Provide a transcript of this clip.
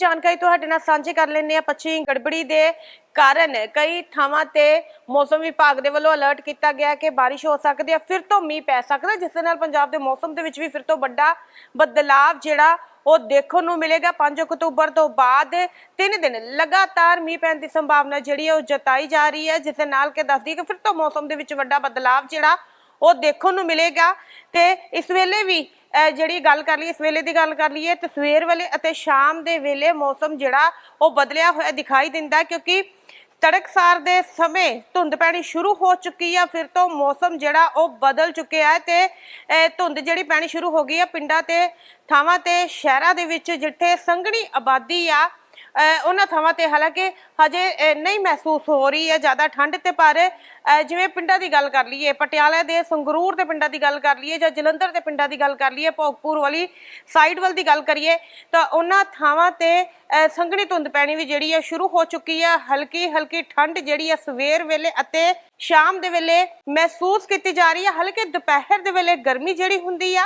ਜਾਣਕਾਰੀ ਤੁਹਾਡੇ ਨਾਲ ਸਾਂਝੀ ਕਰ ਲੈਂਦੇ ਆ ਪੱਛਮੀ ਗੜਬੜੀ ਦੇ ਕਾਰਨ ਕਈ ਥਾਵਾਂ ਤੇ ਮੌਸਮ ਵਿਭਾਗ ਦੇ ਵੱਲੋਂ ਅਲਰਟ ਕੀਤਾ ਗਿਆ ਕਿ ਬਾਰਿਸ਼ ਹੋ ਸਕਦੀ ਹੈ ਫਿਰ ਤੋਂ ਮੀਂਹ ਪੈ ਸਕਦਾ ਹੈ, ਜਿਸ ਨਾਲ ਪੰਜਾਬ ਦੇ ਮੌਸਮ ਦੇ ਵਿੱਚ ਵੀ ਫਿਰ ਤੋਂ ਵੱਡਾ ਬਦਲਾਵ ਜਿਹੜਾ ਉਹ ਦੇਖਣ ਨੂੰ ਮਿਲੇਗਾ। 5 ਅਕਤੂਬਰ ਤੋਂ ਬਾਅਦ ਤਿੰਨ ਦਿਨ ਲਗਾਤਾਰ ਮੀਂਹ ਪੈਣ ਦੀ ਸੰਭਾਵਨਾ ਜਿਹੜੀ ਹੈ ਉਹ ਜਤਾਈ ਜਾ ਰਹੀ ਹੈ ਜਿਸ ਨਾਲ ਕਿ ਦੱਸਦੀ ਕਿ ਫਿਰ ਤੋਂ ਮੌਸਮ ਦੇ ਵਿੱਚ ਵੱਡਾ ਬਦਲਾਵ ਜਿਹੜਾ ਉਹ ਦੇਖਣ ਨੂੰ ਮਿਲੇਗਾ ਤੇ ਇਸ ਵੇਲੇ ਵੀ ਜਿਹੜੀ ਗੱਲ ਕਰ ਲਈਏ, ਇਸ ਵੇਲੇ ਦੀ ਗੱਲ ਕਰ ਲਈਏ, ਤੇ ਸਵੇਰ ਵੇਲੇ ਅਤੇ ਸ਼ਾਮ ਦੇ ਵੇਲੇ ਮੌਸਮ ਜਿਹੜਾ ਉਹ ਬਦਲਿਆ ਹੋਇਆ ਦਿਖਾਈ ਦਿੰਦਾ ਕਿਉਂਕਿ ਤੜਕਸਾਰ ਦੇ ਸਮੇਂ ਧੁੰਦ ਪੈਣੀ ਸ਼ੁਰੂ ਹੋ ਚੁੱਕੀ ਆ, ਫਿਰ ਤੋਂ ਮੌਸਮ ਜਿਹੜਾ ਉਹ ਬਦਲ ਚੁੱਕਿਆ ਹੈ ਤੇ ਧੁੰਦ ਜਿਹੜੀ ਪੈਣੀ ਸ਼ੁਰੂ ਹੋ ਗਈ ਆ ਪਿੰਡਾਂ ਤੇ, ਥਾਵਾਂ ਤੇ, ਸ਼ਹਿਰਾਂ ਦੇ ਵਿੱਚ, ਜਿੱਥੇ ਸੰਘਣੀ ਆਬਾਦੀ ਆ ਉਹਨਾਂ ਥਾਵਾਂ ਤੇ ਹਾਲਾਂਕਿ ਹਜੇ ਨਹੀਂ ਮਹਿਸੂਸ ਹੋ ਰਹੀ ਹੈ, ਜ਼ਿਆਦਾ ਠੰਡ ਤੇ ਪਰ ਜਿਵੇਂ ਪਿੰਡਾਂ ਦੀ ਗੱਲ ਕਰ ਲਈਏ, ਪਟਿਆਲਾ ਦੇ ਸੰਗਰੂਰ ਦੇ ਪਿੰਡਾਂ ਦੀ ਗੱਲ ਕਰ ਲਈਏ ਜਾਂ ਜਲੰਧਰ ਦੇ ਪਿੰਡਾਂ ਦੀ ਗੱਲ ਕਰ ਲਈਏ, ਭੋਗਪੁਰ ਵਾਲੀ ਸਾਈਡ ਵੱਲ ਦੀ ਗੱਲ ਕਰੀਏ, ਤਾਂ ਉਹਨਾਂ ਥਾਵਾਂ ਤੇ ਸੰਘਣੀ ਧੁੰਦ ਪੈਣੀ ਵੀ ਜਿਹੜੀ ਹੈ ਸ਼ੁਰੂ ਹੋ ਚੁੱਕੀ ਹੈ। ਹਲਕੀ ਹਲਕੀ ਠੰਡ ਜਿਹੜੀ ਹੈ ਸਵੇਰ ਵੇਲੇ ਅਤੇ ਸ਼ਾਮ ਦੇ ਵੇਲੇ ਮਹਿਸੂਸ ਕੀਤੀ ਜਾ ਰਹੀ ਹੈ। ਹਲਕੇ ਦੁਪਹਿਰ ਦੇ ਵੇਲੇ ਗਰਮੀ ਜਿਹੜੀ ਹੁੰਦੀ ਆ